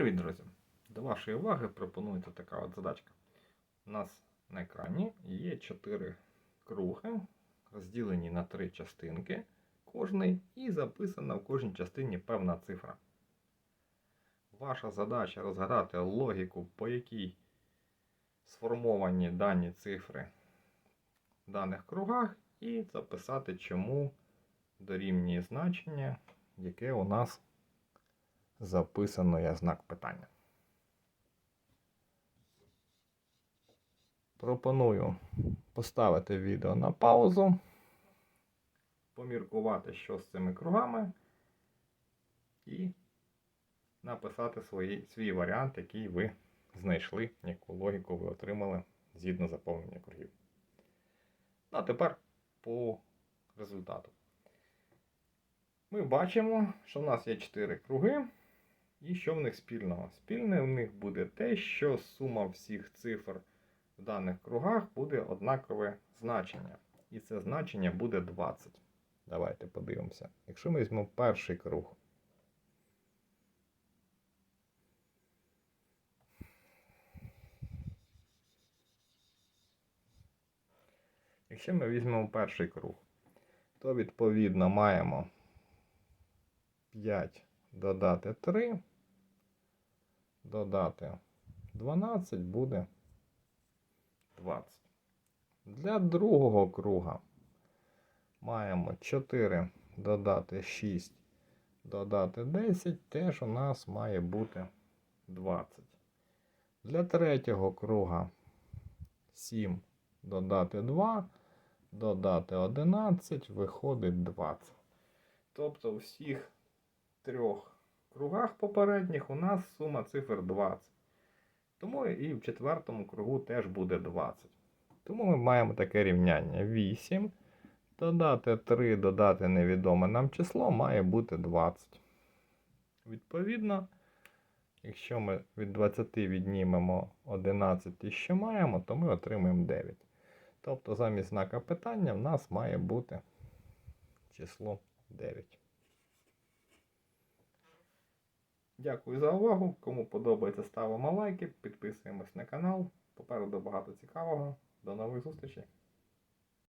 Привіт, друзі! До вашої уваги пропонується така от задачка. У нас на екрані є 4 круги, розділені на 3 частинки кожний, і записана в кожній частині певна цифра. Ваша задача розгадати логіку, по якій сформовані дані цифри в даних кругах, і записати, чому дорівнює значення, яке у нас записано як знак питання. Пропоную поставити відео на паузу, поміркувати, що з цими кругами, і написати свої, свій варіант, який ви знайшли, яку логіку ви отримали згідно заповнення кругів. Ну, а тепер по результату. Ми бачимо, що в нас є 4 круги. І що в них спільного? Спільне в них буде те, що сума всіх цифр в даних кругах буде однакове значення. І це значення буде 20. Давайте подивимося. Якщо ми візьмемо перший круг. Якщо ми візьмемо перший круг, то відповідно маємо 5 додати 3, додати 12 буде 20. Для другого круга маємо 4 додати 6, додати 10, теж у нас має бути 20. Для третього круга 7 додати 2, додати 11, виходить 20. Тобто всіх трьох кругах попередніх у нас сума цифр 20. Тому і в четвертому кругу теж буде 20. Тому ми маємо таке рівняння 8. Додати 3, додати невідоме нам число має бути 20. Відповідно, якщо ми від 20 віднімемо 11 і що маємо, то ми отримаємо 9. Тобто замість знака питання в нас має бути число 9. Дякую за увагу. Кому подобається, ставимо лайки, підписуємось на канал. Попереду багато цікавого. До нових зустрічей!